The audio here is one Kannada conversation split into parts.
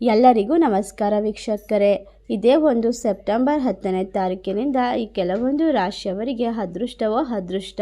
ಎಲ್ಲರಿಗೂ ನಮಸ್ಕಾರ ವೀಕ್ಷಕರೇ. ಇದೇ ಒಂದು ಸೆಪ್ಟೆಂಬರ್ ಹತ್ತನೇ ತಾರೀಕಿನಿಂದ ಈ ಕೆಲವೊಂದು ರಾಶಿಯವರಿಗೆ ಅದೃಷ್ಟವೋ ಅದೃಷ್ಟ.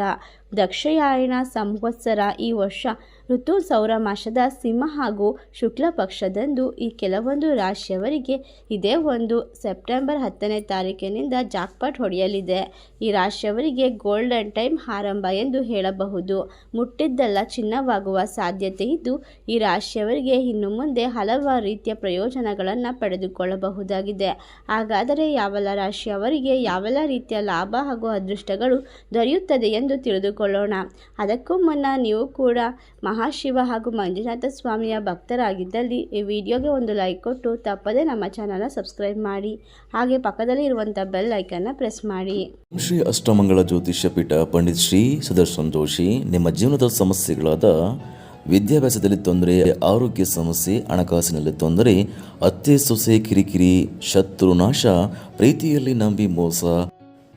ದಕ್ಷಯಾಯಣ ಸಂವತ್ಸರ ಈ ವರ್ಷ ಋತು ಸೌರ ಮಾಸದ ಸಿಂಹ ಹಾಗೂ ಶುಕ್ಲ ಪಕ್ಷದಂದು ಈ ಕೆಲವೊಂದು ರಾಶಿಯವರಿಗೆ ಇದೇ ಒಂದು ಸೆಪ್ಟೆಂಬರ್ ಹತ್ತನೇ ತಾರೀಕಿನಿಂದ ಜಾಕ್ಪಾಟ್ ಹೊಡೆಯಲಿದೆ. ಈ ರಾಶಿಯವರಿಗೆ ಗೋಲ್ಡನ್ ಟೈಮ್ ಆರಂಭ ಎಂದು ಹೇಳಬಹುದು. ಮುಟ್ಟಿದ್ದೆಲ್ಲ ಚಿನ್ನವಾಗುವ ಸಾಧ್ಯತೆ ಇದ್ದು, ಈ ರಾಶಿಯವರಿಗೆ ಇನ್ನು ಮುಂದೆ ಹಲವಾರು ರೀತಿಯ ಪ್ರಯೋಜನಗಳನ್ನು ಪಡೆದುಕೊಳ್ಳಬಹುದಾಗಿದೆ. ಹಾಗಾದರೆ ಯಾವೆಲ್ಲ ರಾಶಿಯವರಿಗೆ ಯಾವೆಲ್ಲ ರೀತಿಯ ಲಾಭ ಹಾಗೂ ಅದೃಷ್ಟಗಳು ದೊರೆಯುತ್ತದೆ ಎಂದು ತಿಳಿದುಕೊಳ್ಳೋಣ ಅದಕ್ಕೂ ಮುನ್ನ ನೀವು ಕೂಡ ಮಹಾಶಿವ ಹಾಗೂ ಮಂಜುನಾಥ ಸ್ವಾಮಿಯ ಭಕ್ತರಾಗಿದ್ದಲ್ಲಿ ಈ ವಿಡಿಯೋಗೆ ಒಂದು ಲೈಕ್ ಕೊಟ್ಟು ತಪ್ಪದೇ ನಮ್ಮ ಚಾನಲ್ನ ಸಬ್ಸ್ಕ್ರೈಬ್ ಮಾಡಿ. ಹಾಗೆ ಪಕ್ಕದಲ್ಲಿ ಇರುವಂಥ ಬೆಲ್ ಐಕನ್ನ ಪ್ರೆಸ್ ಮಾಡಿ. ಶ್ರೀ ಅಷ್ಟಮಂಗಳ ಜ್ಯೋತಿಷ್ಯ ಪೀಠ ಪಂಡಿತ್ ಶ್ರೀ ಸುದರ್ಶನ್ ಜೋಶಿ, ನಿಮ್ಮ ಜೀವನದ ಸಮಸ್ಯೆಗಳಾದ ವಿದ್ಯಾಭ್ಯಾಸದಲ್ಲಿ ತೊಂದರೆ, ಆರೋಗ್ಯ ಸಮಸ್ಯೆ, ಹಣಕಾಸಿನಲ್ಲಿ ತೊಂದರೆ, ಅತ್ತೆ ಸೊಸೆ ಕಿರಿಕಿರಿ, ಶತ್ರು ನಾಶ, ಪ್ರೀತಿಯಲ್ಲಿ ನಂಬಿ ಮೋಸ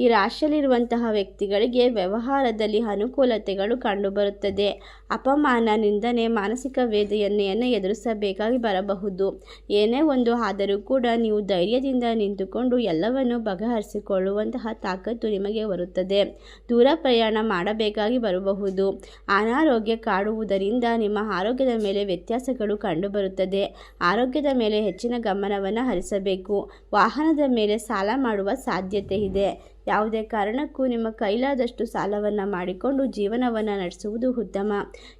ಈ ರಾಶಿಯಲ್ಲಿರುವಂತಹ ವ್ಯಕ್ತಿಗಳಿಗೆ ವ್ಯವಹಾರದಲ್ಲಿ ಅನುಕೂಲತೆಗಳು ಕಂಡುಬರುತ್ತದೆ. ಅಪಮಾನ ನಿಂದನೆ ಮಾನಸಿಕ ವೇದನೆಯನ್ನು ಎದುರಿಸಬೇಕಾಗಿ ಬರಬಹುದು. ಏನೇ ಒಂದು ಆದರೂ ಕೂಡ ನೀವು ಧೈರ್ಯದಿಂದ ನಿಂತುಕೊಂಡು ಎಲ್ಲವನ್ನು ಬಗೆಹರಿಸಿಕೊಳ್ಳುವಂತಹ ತಾಕತ್ತು ನಿಮಗೆ ಬರುತ್ತದೆ. ದೂರ ಪ್ರಯಾಣ ಮಾಡಬೇಕಾಗಿ ಬರಬಹುದು. ಅನಾರೋಗ್ಯ ಕಾಡುವುದರಿಂದ ನಿಮ್ಮ ಆರೋಗ್ಯದ ಮೇಲೆ ವ್ಯತ್ಯಾಸಗಳು ಕಂಡುಬರುತ್ತದೆ. ಆರೋಗ್ಯದ ಮೇಲೆ ಹೆಚ್ಚಿನ ಗಮನವನ್ನು ಹರಿಸಬೇಕು. ವಾಹನದ ಮೇಲೆ ಸಾಲ ಮಾಡುವ ಸಾಧ್ಯತೆ ಇದೆ. ಯಾವುದೇ ಕಾರಣಕ್ಕೂ ನಿಮ್ಮ ಕೈಲಾದಷ್ಟು ಸಾಲವನ್ನು ಮಾಡಿಕೊಂಡು ಜೀವನವನ್ನು ನಡೆಸುವುದು ಉತ್ತಮ.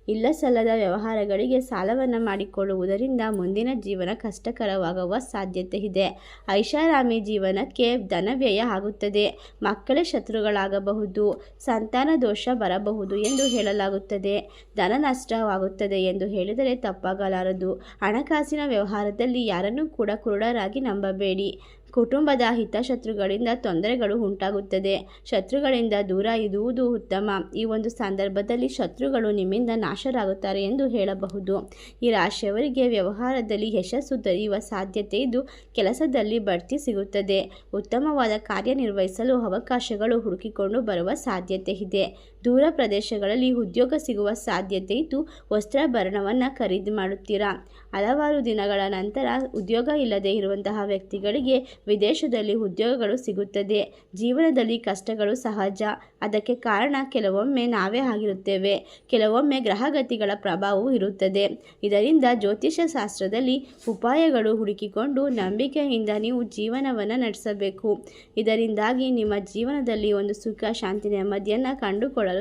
ಇಲ್ಲ ಸಲ್ಲದ ವ್ಯವಹಾರಗಳಿಗೆ ಸಾಲವನ್ನು ಮಾಡಿಕೊಳ್ಳುವುದರಿಂದ ಮುಂದಿನ ಜೀವನ ಕಷ್ಟಕರವಾಗುವ ಸಾಧ್ಯತೆ ಇದೆ. ಐಷಾರಾಮಿ ಜೀವನಕ್ಕೆ ಧನವ್ಯಯ ಆಗುತ್ತದೆ. ಮಕ್ಕಳ ಶತ್ರುಗಳಾಗಬಹುದು. ಸಂತಾನ ದೋಷ ಬರಬಹುದು ಎಂದು ಹೇಳಲಾಗುತ್ತದೆ. ಧನ ನಷ್ಟವಾಗುತ್ತದೆ ಎಂದು ಹೇಳಿದರೆ ತಪ್ಪಾಗಲಾರದು. ಹಣಕಾಸಿನ ವ್ಯವಹಾರದಲ್ಲಿ ಯಾರನ್ನೂ ಕೂಡ ಕುರುಡರಾಗಿ ನಂಬಬೇಡಿ. ಕುಟುಂಬದ ಹಿತಶತ್ರುಗಳಿಂದ ತೊಂದರೆಗಳು ಉಂಟಾಗುತ್ತದೆ. ಶತ್ರುಗಳಿಂದ ದೂರ ಇರುವುದು ಉತ್ತಮ. ಈ ಒಂದು ಸಂದರ್ಭದಲ್ಲಿ ಶತ್ರುಗಳು ನಿಮ್ಮಿಂದ ನಾಶರಾಗುತ್ತಾರೆ ಎಂದು ಹೇಳಬಹುದು. ಈ ರಾಶಿಯವರಿಗೆ ವ್ಯವಹಾರದಲ್ಲಿ ಯಶಸ್ಸು ದೊರೆಯುವ ಸಾಧ್ಯತೆ ಇದ್ದು ಕೆಲಸದಲ್ಲಿ ಬಡ್ತಿ ಸಿಗುತ್ತದೆ. ಉತ್ತಮವಾದ ಕಾರ್ಯನಿರ್ವಹಿಸಲು ಅವಕಾಶಗಳು ಹುಡುಕಿಕೊಂಡು ಬರುವ ಸಾಧ್ಯತೆ ಇದೆ. ದೂರ ಪ್ರದೇಶಗಳಲ್ಲಿ ಉದ್ಯೋಗ ಸಿಗುವ ಸಾಧ್ಯತೆ ಇದ್ದು ವಸ್ತ್ರಾಭರಣವನ್ನು ಖರೀದಿ ಮಾಡುತ್ತೀರಾ? ಹಲವಾರು ದಿನಗಳ ನಂತರ ಉದ್ಯೋಗ ಇಲ್ಲದೆ ಇರುವಂತಹ ವ್ಯಕ್ತಿಗಳಿಗೆ ವಿದೇಶದಲ್ಲಿ ಉದ್ಯೋಗಗಳು ಸಿಗುತ್ತದೆ. ಜೀವನದಲ್ಲಿ ಕಷ್ಟಗಳು ಸಹಜ. ಅದಕ್ಕೆ ಕಾರಣ ಕೆಲವೊಮ್ಮೆ ನಾವೇ ಆಗಿರುತ್ತೇವೆ. ಕೆಲವೊಮ್ಮೆ ಗ್ರಹಗತಿಗಳ ಪ್ರಭಾವವೂ ಇರುತ್ತದೆ. ಇದರಿಂದ ಜ್ಯೋತಿಷ್ಯ ಶಾಸ್ತ್ರದಲ್ಲಿ ಉಪಾಯಗಳು ಹುಡುಕಿಕೊಂಡು ನಂಬಿಕೆಯಿಂದ ನೀವು ಜೀವನವನ್ನು ನಡೆಸಬೇಕು. ಇದರಿಂದಾಗಿ ನಿಮ್ಮ ಜೀವನದಲ್ಲಿ ಒಂದು ಸುಖ, ಶಾಂತಿ, ನೆಮ್ಮದಿಯನ್ನು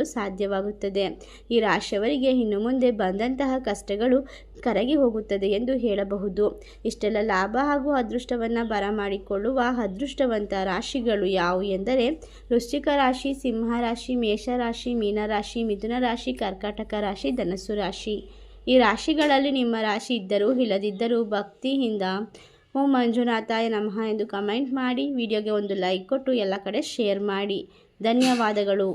ಸಾಧ್ಯವಾಗುತ್ತದೆ. ಈ ರಾಶಿಯವರಿಗೆ ಇನ್ನು ಮುಂದೆ ಬಂದಂತಹ ಕಷ್ಟಗಳು ಕರಗಿ ಹೋಗುತ್ತದೆ ಎಂದು ಹೇಳಬಹುದು. ಇಷ್ಟೆಲ್ಲ ಲಾಭ ಹಾಗೂ ಅದೃಷ್ಟವನ್ನು ಬರಮಾಡಿಕೊಳ್ಳುವ ಅದೃಷ್ಟವಂತ ರಾಶಿಗಳು ಯಾವುವು ಎಂದರೆ, ವೃಶ್ಚಿಕ ರಾಶಿ, ಸಿಂಹ ರಾಶಿ ಮೇಷರಾಶಿ ಮೀನರಾಶಿ ಮಿಥುನ ರಾಶಿ, ಕರ್ಕಾಟಕ ರಾಶಿ, ಧನಸ್ಸು ರಾಶಿ. ಈ ರಾಶಿಗಳಲ್ಲಿ ನಿಮ್ಮ ರಾಶಿ ಇದ್ದರೂ ಇಲ್ಲದಿದ್ದರೂ ಭಕ್ತಿಯಿಂದ ಓಂ ಮಂಜುನಾಥಾಯ ನಮಃ ಎಂದು ಕಮೆಂಟ್ ಮಾಡಿ, ವಿಡಿಯೋಗೆ ಒಂದು ಲೈಕ್ ಕೊಟ್ಟು ಎಲ್ಲ ಕಡೆ ಶೇರ್ ಮಾಡಿ. ಧನ್ಯವಾದಗಳು.